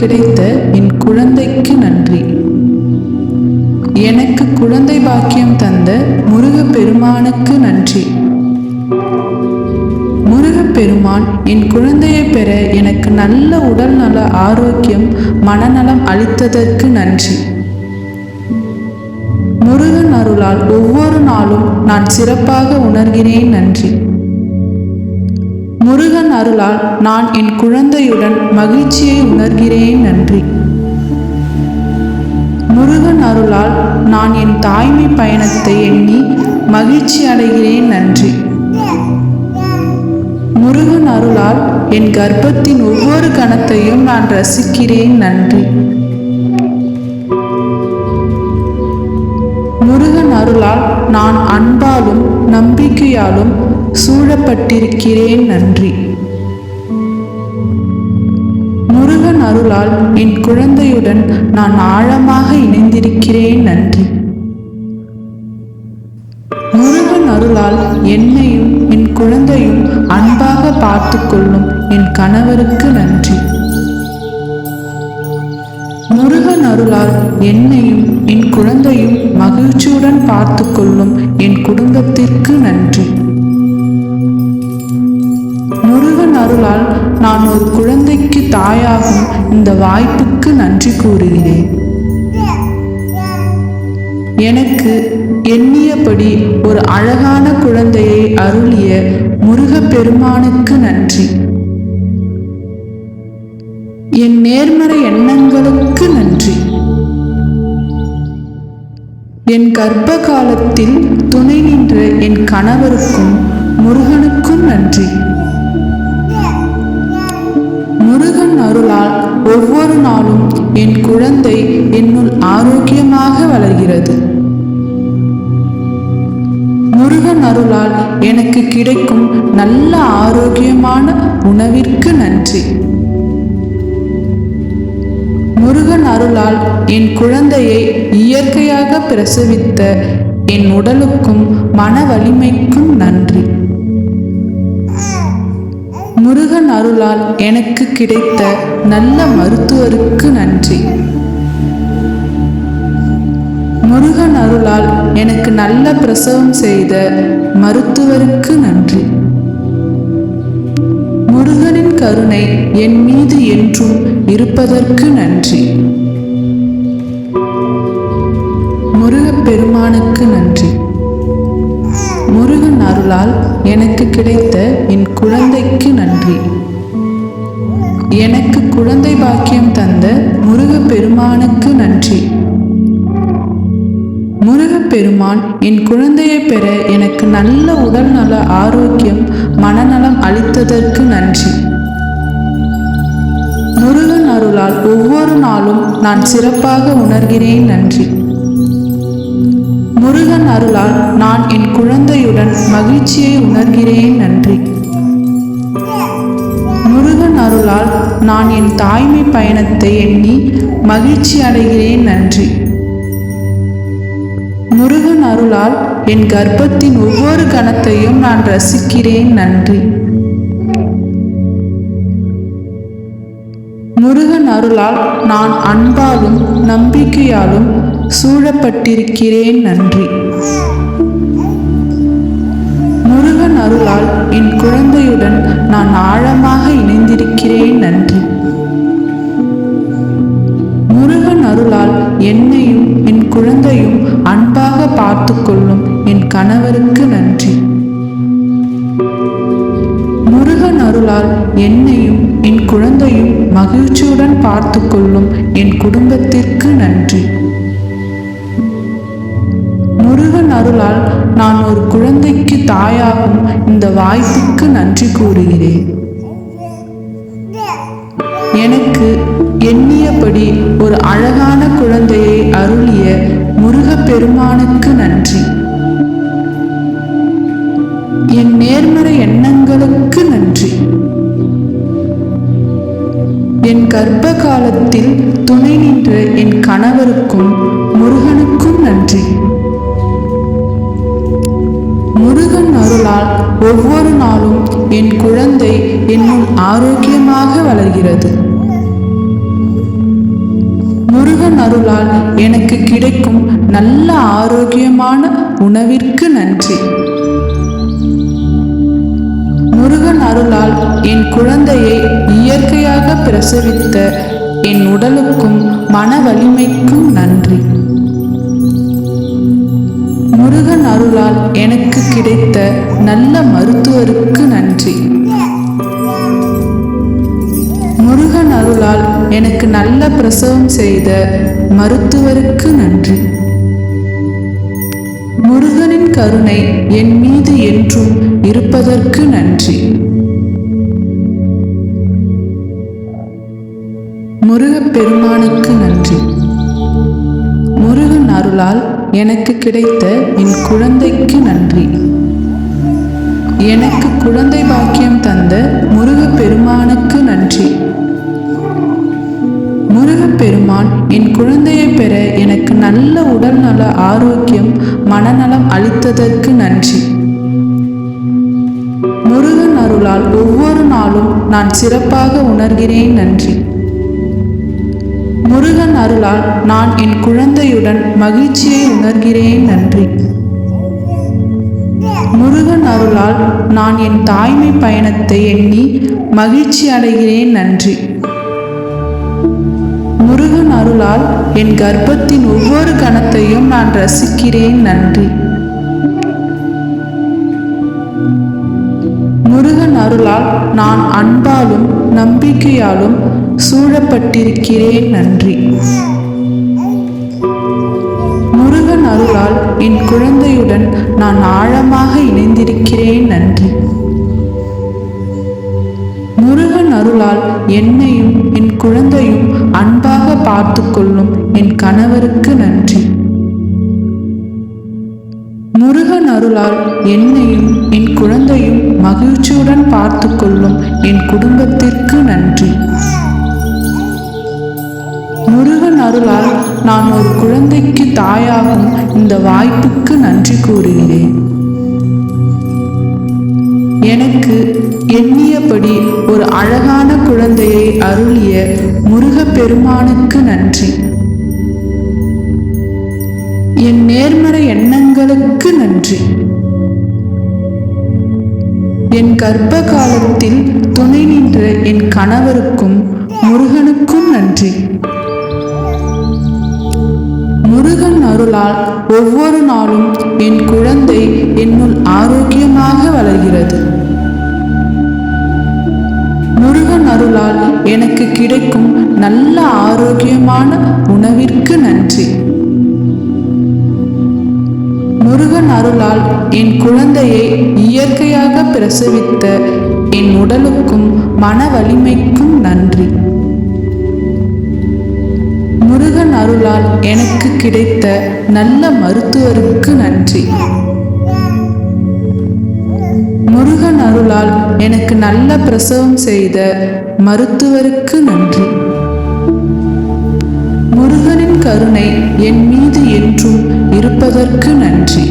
கிடைத்த என் குழந்தைக்கு நன்றி. எனக்கு குழந்தை பாக்கியம் தந்த முருக பெருமானுக்கு நன்றி. முருக பெருமான் என் குழந்தையை பெற எனக்கு நல்ல உடல் நல ஆரோக்கியம் மனநலம் அளித்ததற்கு நன்றி. முருகன் அருளால் ஒவ்வொரு நாளும் நான் சிறப்பாக உணர்கிறேன் நன்றி. முருகன் அருளால் நான் என் குழந்தையுடன் மகிழ்ச்சியை உணர்கிறேன் நன்றி. முருகன் அருளால் நான் என் தாய்மை பயணத்தை எண்ணி மகிழ்ச்சி அடைகிறேன் நன்றி. முருகன் அருளால் என் கர்ப்பத்தின் ஒவ்வொரு கணத்தையும் நான் ரசிக்கிறேன் நன்றி. முருகன் அருளால் நான் அன்பாலும் நம்பிக்கையாலும் சூழப்பட்டிருக்கிறேன் நன்றி. முருகன் அருளால் என் குழந்தையுடன் நான் ஆழமாக இணைந்திருக்கிறேன் நன்றி. முருகன் அருளால் என்னையும் என் குழந்தையும் அன்பாக பார்த்து கொள்ளும் என் கணவருக்கு நன்றி. முருகன் அருளால் என்னையும் என் குழந்தையும் மகிழ்ச்சியுடன் பார்த்து கொள்ளும் என் குடும்பத்திற்கு நன்றி. அருளால் நான் ஒரு குழந்தைக்கு தாயாகும் இந்த வாய்ப்புக்கு நன்றி கூறுகிறேன். எனக்கு எண்ணியபடி ஒரு அழகான குழந்தையை அருளிய முருகப் பெருமானுக்கு நன்றி. என் நேர்மறை எண்ணங்களுக்கு நன்றி. என் கர்ப்ப காலத்தில் துணை நின்ற என் கணவருக்கும் முருகனுக்கும் நன்றி. முருகன் அருளால் ஒவ்வொரு நாளும் என் குழந்தை என்னுள் ஆரோக்கியமாக வளர்கிறது. முருகன் அருளால் எனக்கு கிடைக்கும் நல்ல ஆரோக்கியமான உணவிற்கு நன்றி. முருகன் அருளால் என் குழந்தையை இயற்கையாக பிரசவித்த என் உடலுக்கும் மன வலிமைக்கும் நன்றி. முருகன் அருளால் எனக்கு கிடைத்த நல்ல மருத்துவருக்கு நன்றி. முருகன் அருளால் எனக்கு நல்ல பிரசவம் செய்த மருத்துவருக்கு நன்றி. முருகனின் கருணை என் மீது என்றும் இருப்பதற்கு நன்றி. முருகப் பெருமானுக்கு நன்றி. அருளால் எனக்கு கிடைத்த என் குழந்தைக்கு நன்றி. எனக்கு குழந்தை பாக்கியம் தந்த முருக பெருமானுக்கு நன்றி. முருகப்பெருமான் என் குழந்தையை பெற எனக்கு நல்ல உடல் நல ஆரோக்கியம் மனநலம் அளித்ததற்கு நன்றி. முருகன் அருளால் ஒவ்வொரு நாளும் நான் சிறப்பாக உணர்கிறேன் நன்றி. முருகன் அருளால் நான் என் குழந்தையுடன் மகிழ்ச்சியை உணர்கிறேன் நன்றி. முருகன் அருளால் நான் என் தாய்மை பயணத்தை எண்ணி மகிழ்ச்சி அடைகிறேன் நன்றி. முருகன் அருளால் என் கர்ப்பத்தின் ஒவ்வொரு கணத்தையும் நான் ரசிக்கிறேன் நன்றி. முருகன் அருளால் நான் அன்பாலும் நம்பிக்கையாலும் சூழப்பட்டிருக்கிறேன் நன்றி. முருகன் அருளால் என் குழந்தையுடன் நான் ஆழமாக இணைந்திருக்கிறேன் நன்றி. முருகன் அருளால் என்னையும் என் குழந்தையும் அன்பாக பார்த்து கொள்ளும் என் கணவருக்கு நன்றி. முருகன் அருளால் என்னையும் என் குழந்தையும் மகிழ்ச்சியுடன் பார்த்து கொள்ளும் என் குடும்பத்திற்கு நன்றி. முருகன் நான் ஒரு குழந்தைக்கு தாயாகும் இந்த வாய்ப்புக்கு நன்றி கூறுகிறேன். எனக்கு எண்ணியபடி ஒரு அழகான குழந்தையை அருளிய முருகப்பெருமானுக்கு நன்றி. என் நேர்மறை எண்ணங்களுக்கு நன்றி. என் கர்ப்ப காலத்தில் துணை நின்ற என் கணவருக்கும் ஒவ்வொரு நாளும் என் குழந்தை என்னுள் ஆரோக்கியமாக வளர்கிறது. முருகன் அருளால் எனக்கு கிடைக்கும் நல்ல ஆரோக்கியமான உணவிற்கு நன்றி. முருகன் அருளால் என் குழந்தையை இயற்கையாக பிரசவித்த என் உடலுக்கும் மன வலிமைக்கும் நன்றி. முருகன் அருளால் எனக்கு கிடைத்த நல்ல மருத்துவருக்கு நன்றி. முருகன் அருளால் எனக்கு நல்ல பிரசவம் செய்த மருத்துவருக்கு நன்றி. முருகனின் கருணை என் மீது என்றும் இருப்பதற்கு நன்றி. முருகப் பெருமானுக்கு நன்றி. முருகன் அருளால் எனக்கு கிடைத்த என் குழந்தைக்கு நன்றி. எனக்கு குழந்தை பாக்கியம் தந்த முருக பெருமானுக்கு நன்றி. முருக பெருமான் என் குழந்தையை பெற எனக்கு நல்ல உடல் நல ஆரோக்கியம் மனநலம் அளித்ததற்கு நன்றி. முருகன் அருளால் ஒவ்வொரு நாளும் நான் சிறப்பாக உணர்கிறேன் நன்றி. முருகன் அருளால் நான் என் குழந்தையுடன் மகிழ்ச்சியை உணர்கிறேன் நன்றி. முருகன் அருளால் நான் என் தாய்மை பயணத்தை எண்ணி மகிழ்ச்சி அடைகிறேன் நன்றி. முருகன் அருளால் என் கர்ப்பத்தின் ஒவ்வொரு கணத்தையும் நான் ரசிக்கிறேன் நன்றி. முருகன் அருளால் நான் அன்பாலும் நம்பிக்கையாலும் சூழப்பட்டிருக்கிறேன் நன்றி. முருகன் அருளால் என் குழந்தையுடன் நான் ஆழமாக இணைந்திருக்கிறேன் நன்றி. முருகன் அருளால் என்னையும் என் குழந்தையும் அன்பாக பார்த்து கொள்ளும் என் கணவருக்கு நன்றி. முருகன் அருளால் என்னையும் என் குழந்தையும் மகிழ்ச்சியுடன் பார்த்து கொள்ளும் என் குடும்பத்திற்கு நன்றி. முருகன் அருளால் நான் ஒரு குழந்தைக்கு தாயாகும் இந்த வாய்ப்புக்கு நன்றி கூறுகிறேன். எனக்கு எண்ணியபடி ஒரு அழகான குழந்தையை அருளிய முருகப்பெருமானுக்கு நன்றி. என் நேர்மறை எண்ணங்களுக்கு நன்றி. என் கர்ப்ப காலத்தில் துணை நின்ற என் கணவருக்கும் முருகனுக்கும் நன்றி. முருகன் அருளால் ஒவ்வொரு நாளும் என் குழந்தை என்னுள் ஆரோக்கியமாக வளர்கிறது. முருகன் அருளால் எனக்கு கிடைக்கும் நல்ல ஆரோக்கியமான உணவிற்கு நன்றி. முருகன் அருளால் என் குழந்தையை இயற்கையாக பிரசவித்த என் உடலுக்கும் மன வலிமைக்கும் நன்றி. அருளால் எனக்கு கிடைத்த நல்ல மருத்துவருக்கு நன்றி. முருகன் அருளால் எனக்கு நல்ல பிரசவம் செய்த மருத்துவருக்கு நன்றி. முருகனின் கருணை என் மீது என்றும் இருப்பதற்கு நன்றி.